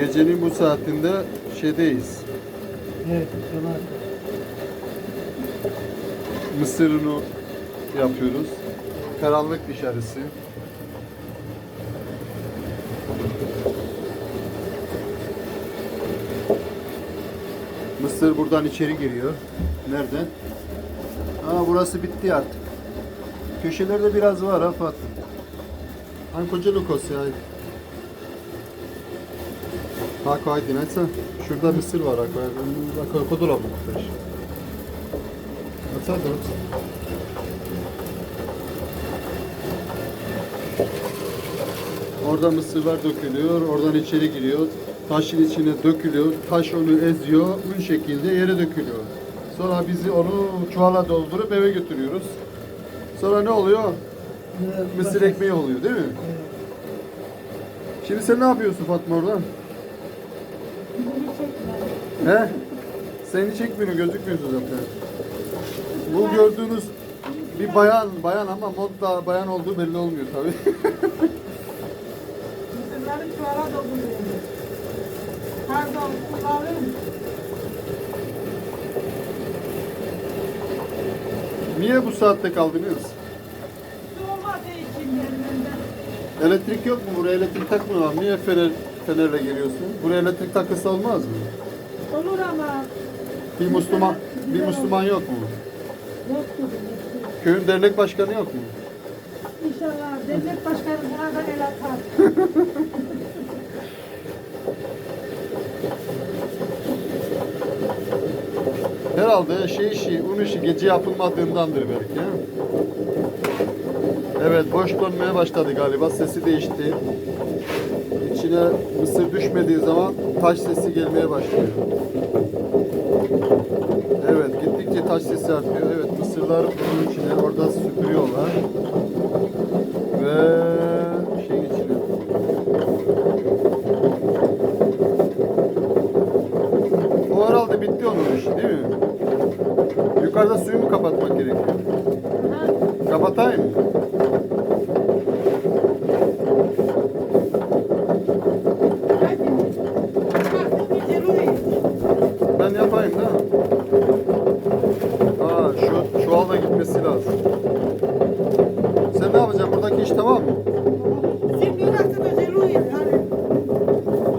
Gecenin bu saatinde şeydeyiz. Evet, tamam. Mısır unu yapıyoruz. Karanlık dışarısı. Mısır buradan içeri giriyor. Nereden? Aa burası bitti artık. Köşelerde biraz var ha Fatih. Hani koca lokos ya. Hako haydin açsa. Şurada mısır var Hako. Hako kodula bu. Açar da Orada mısırlar dökülüyor, oradan içeri giriyor. Taşın içine dökülüyor, taş onu eziyor, un şekilde yere dökülüyor. Sonra bizi onu çuvala doldurup eve götürüyoruz. Sonra ne oluyor? Mısır ekmeği oluyor değil mi? Şimdi sen ne yapıyorsun Fatma orada? He? Seni çekmiyor, gözükmüyorsun zaten. Bu gördüğünüz bir bayan, bayan ama modda bayan olduğu belli olmuyor tabii. Mısırları çuvala dolduruyoruz. Pardon, kullanırım. Niye bu saatte kaldınız? Su olmadığı için yerlerinden. Elektrik yok mu? Buraya elektrik takmıyorlar. Niye fener, fenerle geliyorsun? Buraya elektrik takılsa olmaz mı? Olur ama Bir Müslüman, bir Müslüman yok mu? yoktur. Köyün dernek başkanı yok mu? İnşallah devlet başkanı buna da el atar. Herhalde şey işi, un işi gece yapılmadığındandır belki. Evet, boş dönmeye başladı galiba. Sesi değişti. İçine mısır düşmediği zaman taş sesi gelmeye başlıyor. Evet, gittikçe taş sesi artıyor. Evet, mısırlar bunun içine orada süpürüyorlar. Ve şeyin içine. O herhalde bitti onun işi değil mi? Yukarıda suyu mu kapatmak gerekiyor? Kapatayım mı? Hadi. Baktım güzel oluyor. Ben yapayım değil mi? Aa, şu gitmesi lazım. Sen ne yapacaksın? Buradaki iş tamam mı?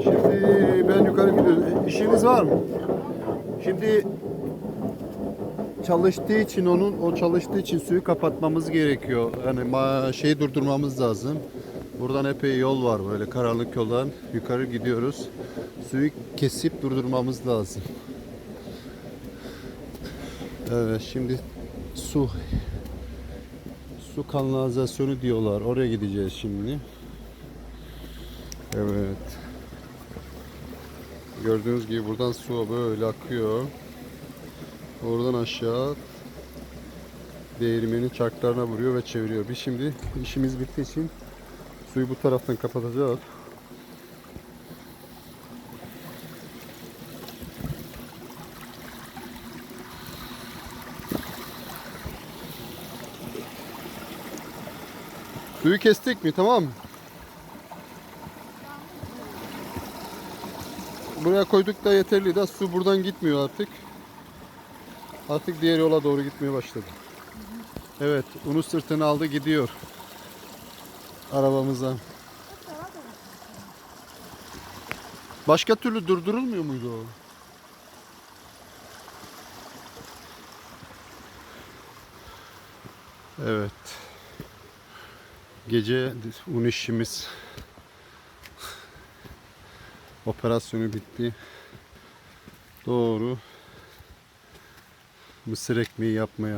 Şimdi ben yukarı gidiyorum. İşiniz var mı? Şimdi çalıştığı için onun o çalıştığı için suyu kapatmamız gerekiyor. Yani şeyi durdurmamız lazım. Buradan epey yol var böyle karanlık yoldan yukarı gidiyoruz. Suyu kesip durdurmamız lazım. Evet şimdi su su kanalizasyonu diyorlar. Oraya gideceğiz şimdi. Evet. Gördüğünüz gibi buradan su böyle akıyor. Oradan aşağı değirmenin çarklarına vuruyor ve çeviriyor. Biz şimdi işimiz bittiği için suyu bu taraftan kapatacağız. Suyu kestik mi tamam mı? Buraya koyduk da yeterli de su buradan gitmiyor artık. Artık diğer yola doğru gitmeye başladı. Evet, unu sırtına aldı gidiyor. Arabamıza. Başka türlü durdurulmuyor muydu o? Evet. Gece un işimiz operasyonu bitti. Doğru mısır ekmeği yapmaya